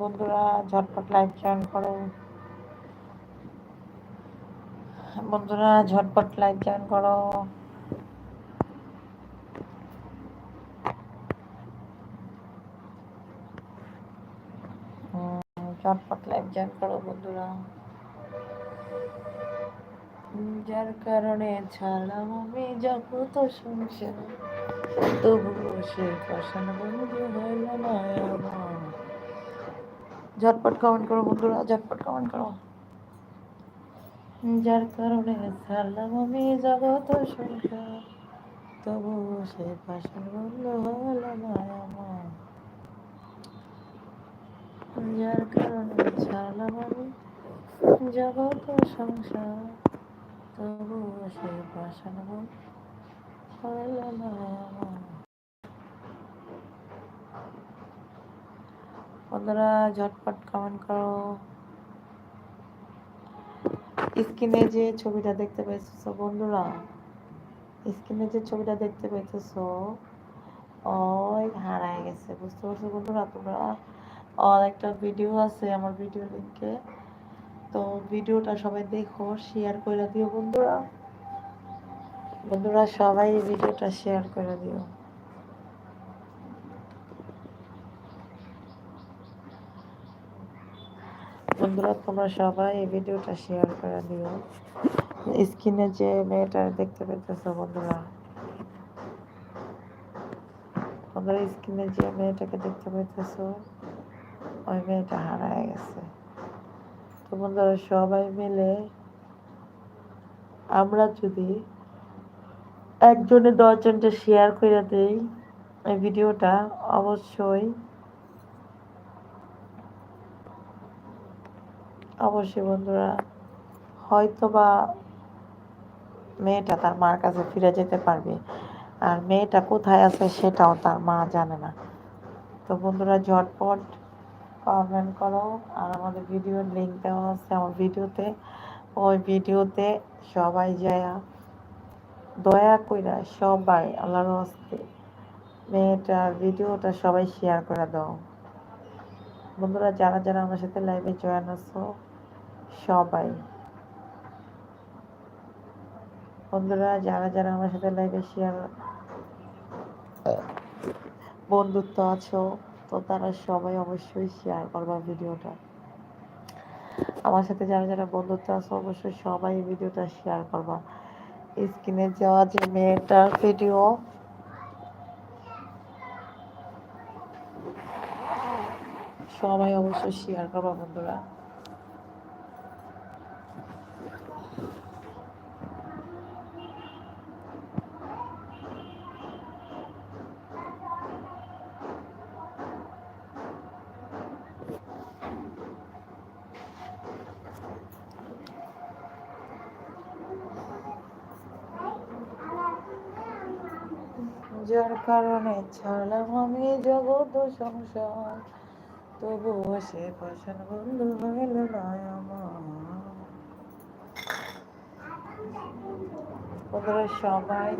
বন্ধুরা ঝটপট live join করো। বন্ধুরা ঝটপট লাইভ জয়েন করো। ঝটপট লাইভ জয়েন করো বন্ধুরা। যার কারণে ছাড়লাম আমি জগত সংসার, তবুও সে পাশান বন্ধু হইল না ঝটপট কমেন্ট করো বন্ধুরা, ঝটপট কমেন্ট করো। যার কারণে ছাড়লাম আমি জগত সংসার তবুও সে পাশান বন্ধু হইল না আমার যার কারণে ছাড়লাম আমি জগত সংসার তবুও সে পাশান বন্ধু হইল আমার বন্ধুরা, ঝটপট কমেন্ট করো। স্ক্রিনে যে ছবিটা দেখতে পাইতেছো বন্ধুরা, স্ক্রিনে যে ছবিটা দেখতে পাইতেছো ওই হারায় গেছে, বুঝতে পারছ বন্ধুরা? তোমরা, আর একটা ভিডিও আছে আমার ভিডিও লিঙ্কে তো ভিডিওটা সবাই দেখো শেয়ার করে দিও বন্ধুরা। বন্ধুরা, সবাই ভিডিওটা শেয়ার করে দিও। বন্ধুরা, তোমরা সবাই এই ভিডিওটা শেয়ার করে দিও। স্ক্রিনে যে মেয়েটা দেখতে পেতেছো বন্ধুরা বন্ধুরা, স্ক্রিনে যে মেয়েটাকে দেখতে পেতেছো ওই মেয়েটা হারায় গেছে। তো বন্ধুরা, সবাই মিলে আমরা যদি একজনে দশজনটা শেয়ার করে দেই এই ভিডিওটা, অবশ্যই অবশ্যই বন্ধুরা হয়তো বা মেয়েটা তার মার কাছে ফিরে যেতে পারবে। আর মেয়েটা কোথায় আছে সেটাও তার মা জানে না। তো বন্ধুরা, ঝটপট কমেন্ট করো। আর আমাদের ভিডিওর লিঙ্ক দেওয়া আছে আমার ভিডিওতে। ওই ভিডিওতে সবাই যায় দয়া কইরা সবাই আল্লাহর হস্তে মেয়েটার ভিডিওটা সবাই শেয়ার করে দাও। বন্ধুরা, যারা যারা আমার সাথে লাইভে জয়েন আছো সবাই। বন্ধুরা, যারা যারা আমার সাথে লাইভে শেয়ার বন্ধুত্ব আছো, তো তারা সবাই অবশ্যই শেয়ার করবা ভিডিওটা। আমার সাথে যারা যারা বন্ধুত্ব আছো, অবশ্যই সবাই ভিডিওটা শেয়ার করবা। স্ক্রিনে যাওয়া যে মেয়েটার ভিডিও সবাই অবশ্যই শেয়ার করবা বন্ধুরা। যার কারণে ছাড়লাম আমি জগৎ সংসার। তবুও সে পাশান বন্ধু হইল না আমার। ওদের সবাই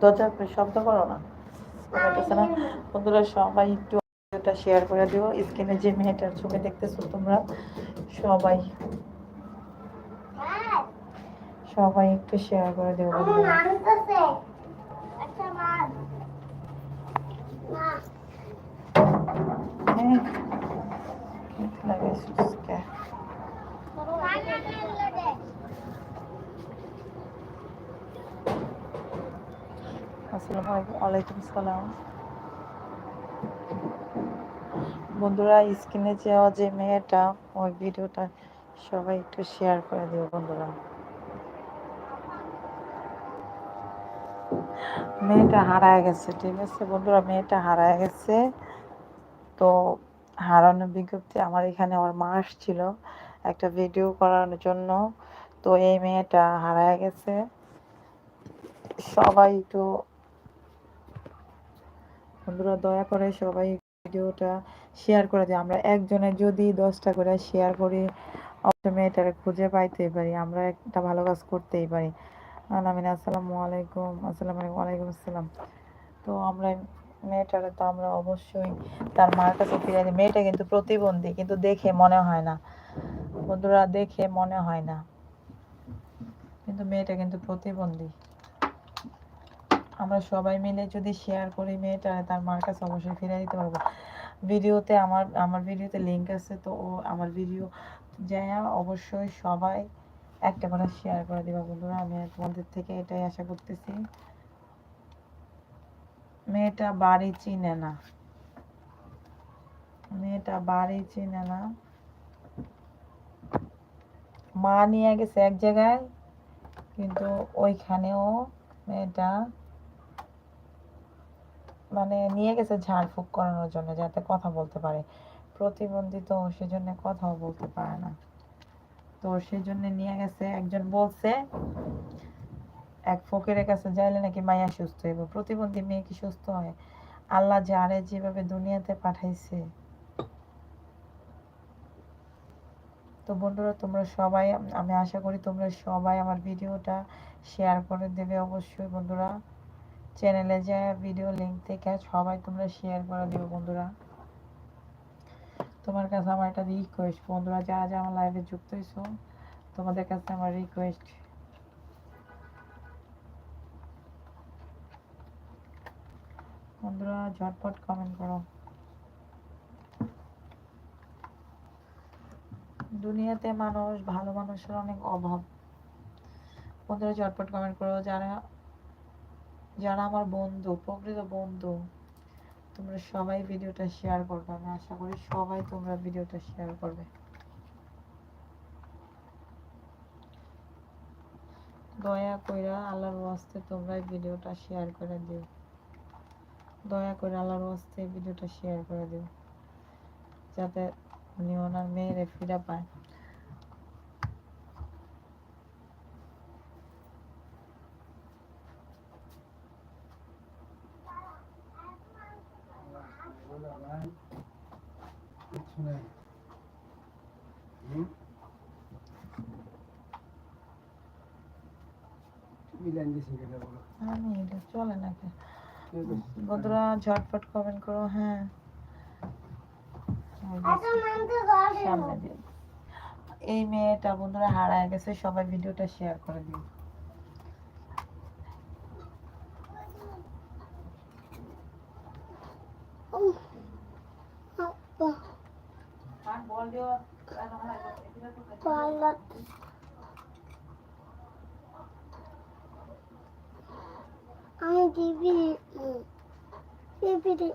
দরজা শব্দ করো না। না বন্ধুরা সবাই একটু ভিডিওটা শেয়ার করে দিও। স্ক্রিনে যে মেয়েটার ছবি দেখতেছো তোমরা সবাই। সবাই একটু শেয়ার করে দিও হ্যাঁ। লাগে সুস্কে? আসসালামু সালাম। বন্ধুরা, স্ক্রিনে যাওয়া যে মেয়েটা, ওই ভিডিওটা সবাই একটু শেয়ার করে দিও বন্ধুরা। মেয়েটা হারায় গেছে, ঠিক আছে? বন্ধুরা, মেয়েটা হারায় গেছে। তো হারানোর বিজ্ঞপ্তি আমার এখানে আমার মা আসছিল একটা ভিডিও করার জন্য। তো এই মেয়েটা হারায় গেছে। সবাই একটু বন্ধুরা দয়া করে সবাই ভিডিওটা শেয়ার করে দিই আমরা একজনের যদি দশটা করে শেয়ার করি, অবশ্যই মেয়েটারে খুঁজে পাইতে পারি। আমরা একটা ভালো কাজ করতেই পারি। আমিন। আসসালামু আলাইকুম। আসসালামু আলাইকুম। ওয়ালাইকুম আসসালাম। তো আমরা মেয়েটারে তো আমরা অবশ্যই তার মার কাছে ফিরে দিই। মেয়েটা কিন্তু প্রতিবন্ধী, কিন্তু দেখে মনে হয় না। বন্ধুরা দেখে মনে হয় না। কিন্তু মেয়েটা কিন্তু প্রতিবন্ধী। আমরা সবাই মিলে যদি শেয়ার করি মেয়েটা, তার মার কাছে অবশ্যই ফিরে দিতে পারব। ভিডিওতে আমার আমার ভিডিওতে লিঙ্ক আছে, তো ও আমার ভিডিও যাই অবশ্যই সবাই একটা করে শেয়ার করে দিবা বন্ধুরা। আমি তোমাদের থেকে এটাই আশা করতেছি। মেয়েটা বাড়ি চিনে না। মেয়েটা বাড়ি চিনে না। মা নিয়ে গেছে এক জায়গায়, কিন্তু ওইখানেও মেয়েটা মানে নিয়ে গেছে ঝাড়ফুঁক করানোর জন্য যাতে কথা বলতে পারে। প্রতিবন্ধী তো সেজন্য কথাও বলতে পারে না। তো সেজন্য নিয়ে গেছে, একজন বলছে, এক ফকিরের কাছে যাইলে নাকি মাইয়া সুস্থ হইব। প্রতিবন্ধী মেয়ে কি সুস্থ হয়? আল্লাহ যারে যেভাবে দুনিয়াতে পাঠাইছে। তো বন্ধুরা, তোমরা সবাই, আমি আশা করি তোমরা সবাই আমার ভিডিওটা শেয়ার করে দেবে অবশ্যই বন্ধুরা। চ্যানেলে যায় ভিডিও লিঙ্ক থেকে সবাই তোমরা শেয়ার করে দিও বন্ধুরা। তোমার কাছে আমার একটা রিকোয়েস্ট বন্ধুরা, যারা যারা আমার লাইভে যুক্ত হয়েছো তোমাদের কাছে আমার রিকোয়েস্ট বন্ধুরা, ঝটপট কমেন্ট করো। দুনিয়াতে মানুষ, ভালো মানুষের অনেক অভাব। বন্ধুরা, ঝটপট কমেন্ট করো, যারা যারা আমার বন্ধু, প্রকৃত বন্ধু, তোমরা সবাই ভিডিওটা শেয়ার করবে। আমি আশা করি সবাই তোমরা ভিডিওটা শেয়ার করবে। দয়া কইরা আল্লাহর ওয়াস্তে তোমরা ভিডিওটা শেয়ার করে দিও। দয়া করে আল্লাহর ওয়াস্তে ভিডিওটা শেয়ার করে দিও। যাতে উনি ওনার মেয়েরে ফিরে পায়। আমি এটা চলে নাকি? বন্ধুরা ঝটপট কমেন্ট করো হ্যাঁ। সামনে দিয়ে এই মেয়েটা বন্ধুরা হারায় গেছে সবাই ভিডিওটা শেয়ার করে দিন আমি TV TV Onde vir Bebiri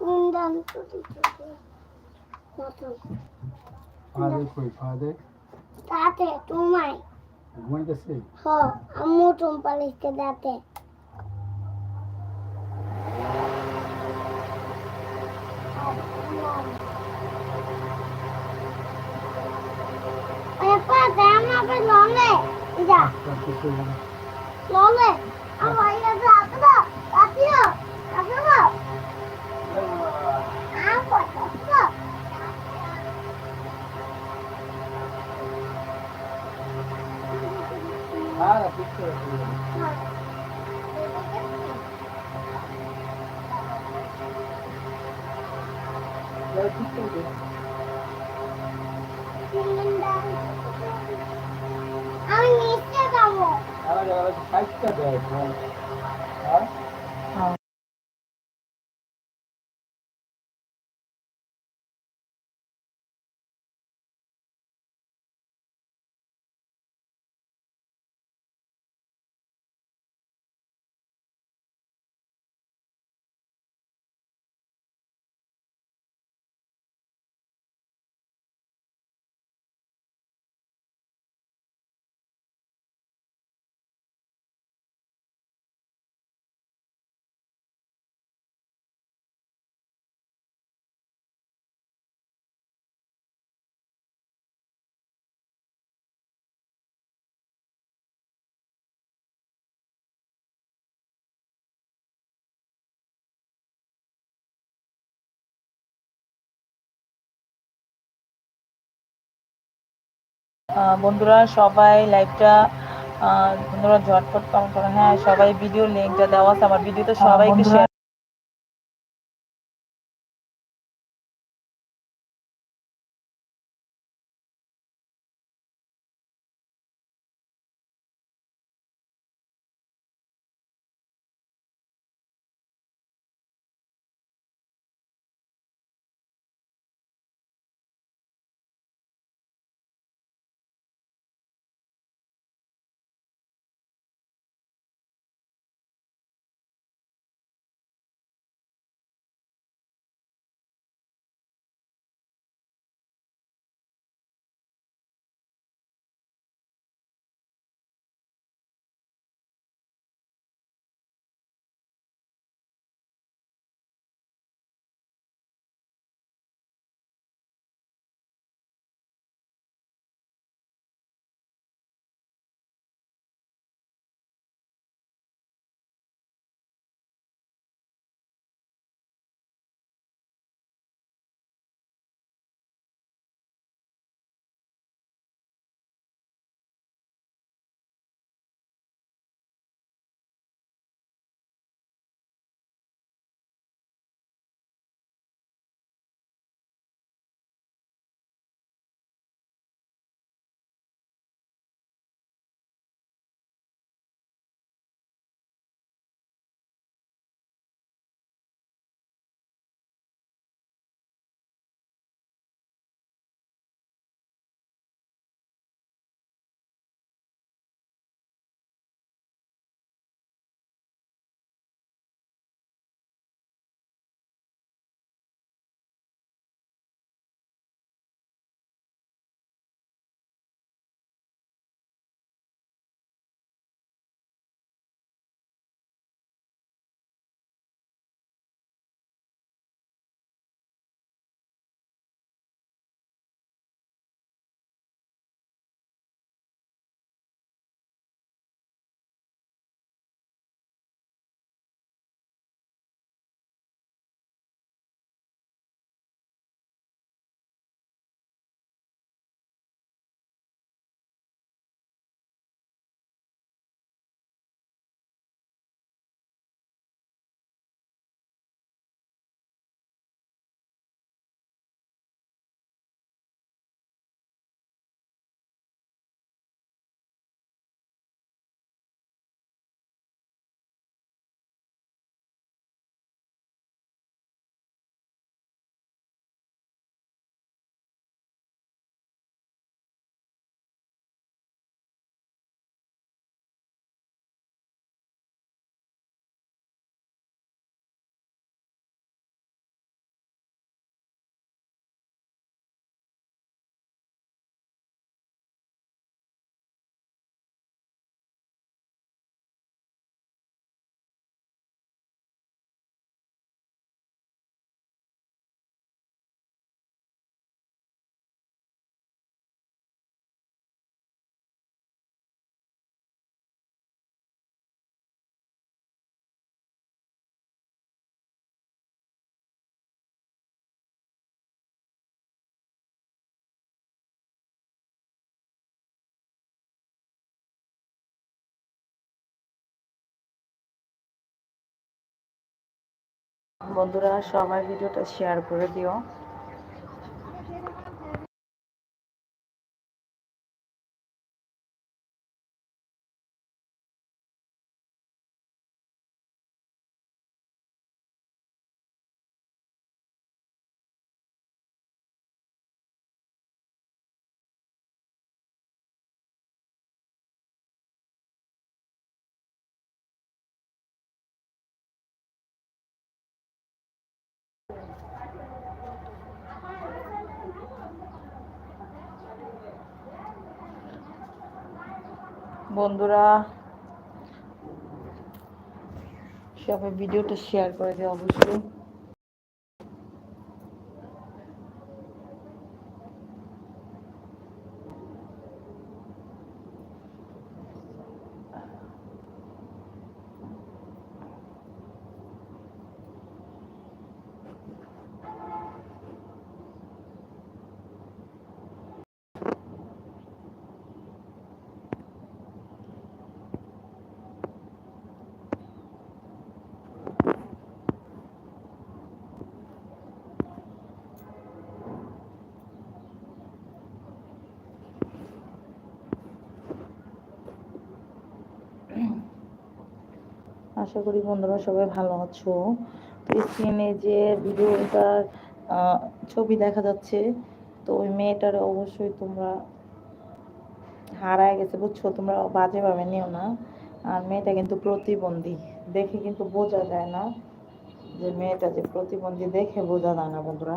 undan tutti tutti. Father કોઈ father તાતે તુમાય ગુણ દસે હો અમ્મુ તુમ પલિસ કે é અરે પા તેમ આપણે લોંગે જા લોંગે para, picture. আমার সাইজটা দেয় বন্ধুরা সবাই লাইভটা বন্ধুরা ঝটপট কমেন্ট করো। হ্যাঁ সবাই ভিডিও লিঙ্কটা দেওয়া আছে। আমার ভিডিও ভিডিওতে সবাইকে শেয়ার বন্ধুরা সবাই ভিডিওটা শেয়ার করে দিও। বন্ধুরা সবাই ভিডিওটা শেয়ার করে দিও অবশ্যই। আশা করি বন্ধুরা সবাই ভালো আছো। তো স্ক্রিনে যে ভিডিওটার ছবি দেখা যাচ্ছে, তো ওই মেয়েটার অবশ্যই তোমরা হারায় গেছে, বুঝছ? তোমরা বাজেভাবে নিও না। আর মেয়েটা কিন্তু প্রতিবন্ধী। দেখে কিন্তু বোঝা যায় না যে মেয়েটা যে প্রতিবন্ধী দেখে বোঝা যায় না, বন্ধুরা।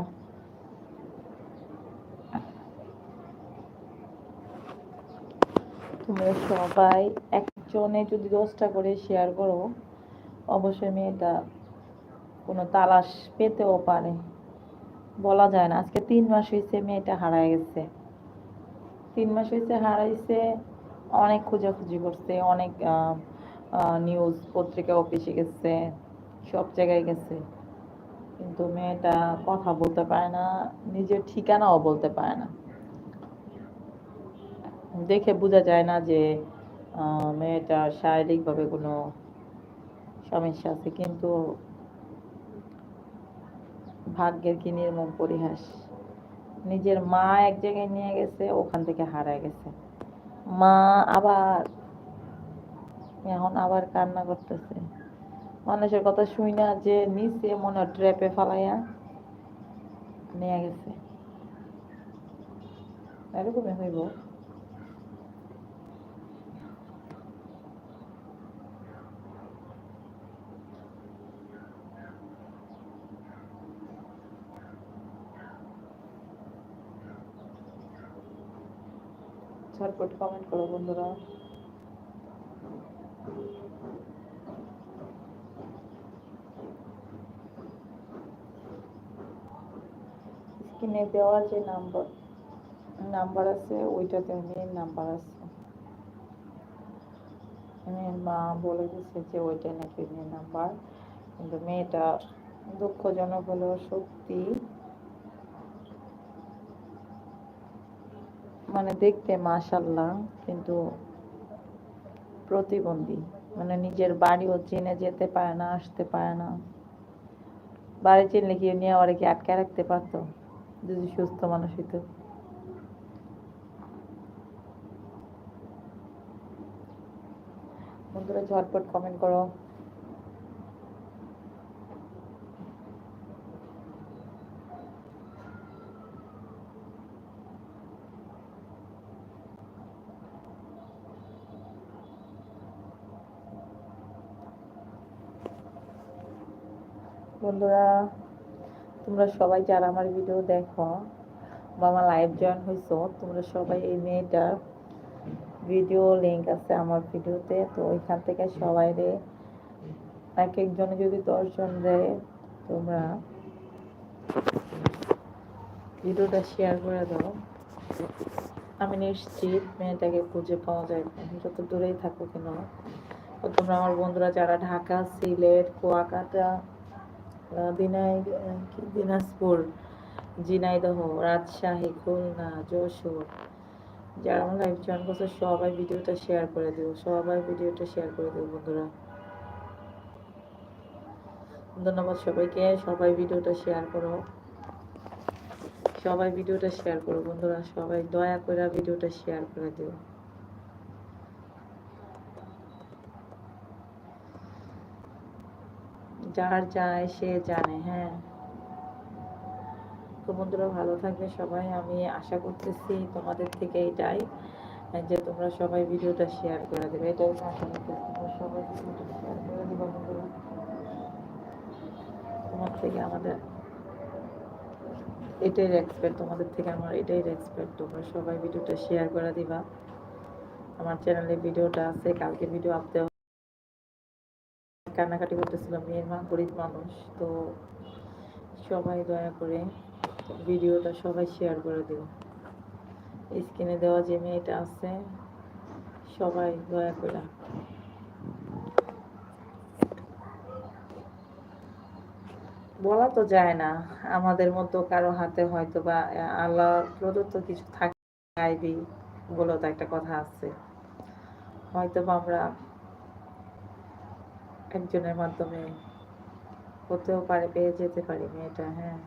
তোমরা সবাই একজনে যদি দশটা করে শেয়ার করো অবশ্যই মেয়েটা কোনো তালাশ পেতেও পারে। বলা যায় না। আজকে তিন মাস হয়েছে মেয়েটা হারায় গেছে। তিন মাস হয়েছে হারাইছে অনেক খোঁজাখুঁজি করছে অনেক নিউজ পত্রিকা অফিসে গেছে সব জায়গায় গেছে। কিন্তু মেয়েটা কথা বলতে পারে না নিজের ঠিকানাও বলতে পারে না। দেখে বোঝা যায় না যে আহ, মেয়েটার শারীরিকভাবে কোনো সমস্যা আছে, কিন্তু ভাগ্যের কি নির্মম পরিহাস? নিজের মা এক জায়গায় নিয়ে গেছে, ওখান থেকে হারায় গেছে। মা আবার, এখন আবার কান্না করতেছে। মানুষের কথা শুই না যে নিচে মনে ট্র্যাপে ফালাইয়া নিয়ে গেছে। এরকমই হইব। ঝটপট কমেন্ট করো বন্ধুরা। স্ক্রিনে দেওয়া যে নাম্বার নাম্বার আছে, ওইটাতে মেয়ের নাম্বার আছে। মেয়ের মা বলে দিচ্ছে যে ওইটা নাকি মেয়ের নাম্বার কিন্তু মেয়েটা দুঃখজনক হলেও সত্যি মানে দেখতে মাশাল্লাহ কিন্তু প্রতিবন্ধী। মানে নিজের বাড়িও চিনে যেতে পারে না, আসতে পারে না। বাড়ি চিনলে কি নিয়ে ওরা কি আটকে রাখতে পারতো, যদি সুস্থ মানুষ হইতো। বন্ধুরা, ঝটপট কমেন্ট করো। বন্ধুরা, তোমরা সবাই যারা আমার ভিডিও দেখো বা আমার লাইভ জয়েন হয়েছো তোমরা সবাই এই মেয়েটার ভিডিও লিংক আছে আমার ভিডিওতে তো। ওইখান থেকে সবাই রে, এক একজনে যদি দশজন দেয় তোমরা ভিডিওটা শেয়ার করে দাও। আমি নিশ্চিত মেয়েটাকে খুঁজে পাওয়া যায় যত দূরেই থাকো কেন তোমরা আমার বন্ধুরা যারা ঢাকা, সিলেট, কুয়াকাটা দিনাজপুর, ঝিনাইদহ, রাজশাহী, খুলনা, যশোর। যারা আমার লাইভ জয়েন করছে, সবাই ভিডিওটা শেয়ার করে দিও, সবাই ভিডিওটা শেয়ার করে দিও, বন্ধুরা। ধন্যবাদ সবাইকে, সবাই ভিডিওটা শেয়ার করো। সবাই ভিডিওটা শেয়ার করো, বন্ধুরা, সবাই দয়া করে ভিডিওটা শেয়ার করে দিও। যার যায়, সে জানে হ্যাঁ। তো বন্ধুরা, ভালো থাকবে সবাই। আমি আশা করতেছি তোমাদের থেকে এটাই, যে তোমরা সবাই ভিডিওটা শেয়ার করে দেবে। এটাই আশা করতেছি। সবাই ভিডিওটা শেয়ার করে দিবা বন্ধুরা। তোমার থেকে আমাদের, এটাই রেসপেক্ট তোমাদের থেকে আমার এটাই রেসপেক্ট তোমরা সবাই ভিডিওটা শেয়ার করে দিবা। আমার চ্যানেলে ভিডিওটা আছে, কালকে ভিডিও আপতে কান্নাকাটি করতেছিলাম মেয়ের মা গরিব মানুষ, তো সবাই দয়া করে ভিডিওটা সবাই শেয়ার করে দিও। স্ক্রিনে দেওয়া যে মেয়েটা আছে, সবাই দয়া করে। বলা তো যায় না, আমাদের মতো কারও হাতে হয়তো বা আল্লাহ প্রদত্ত কিছু থাকে বলেও তো একটা কথা আছে। হয়তো বা আমরা একজনের মাধ্যমে হতেও পারে, পেয়ে যেতে পারি মেয়েটা হ্যাঁ।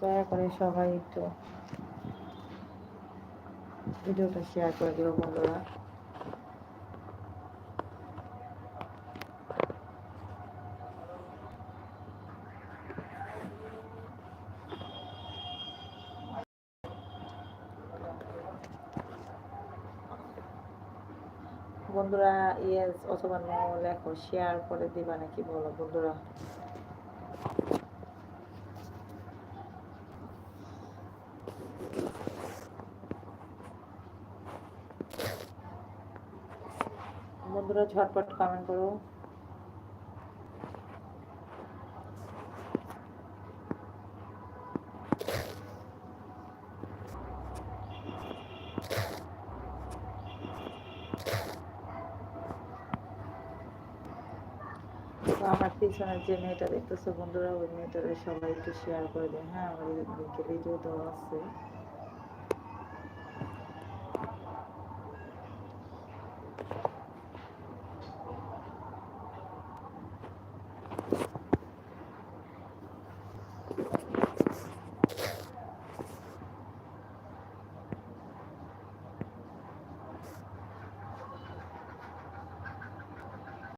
দয়া করে সবাই একটু ভিডিওটা শেয়ার করে দিও বন্ধুরা। বন্ধুরা অথবা নো লেখো শেয়ার করে দিবা নাকি বলো বন্ধুরা? বন্ধুরা ঝটপট কমেন্ট করো। আমার পিছনের যে মেয়েটা দেখতেছে বন্ধুরা, ওই মেয়েটারে সবাই একটু শেয়ার করে দেয় হ্যাঁ আমার লিঙ্কে ভিডিও দেওয়া আছে।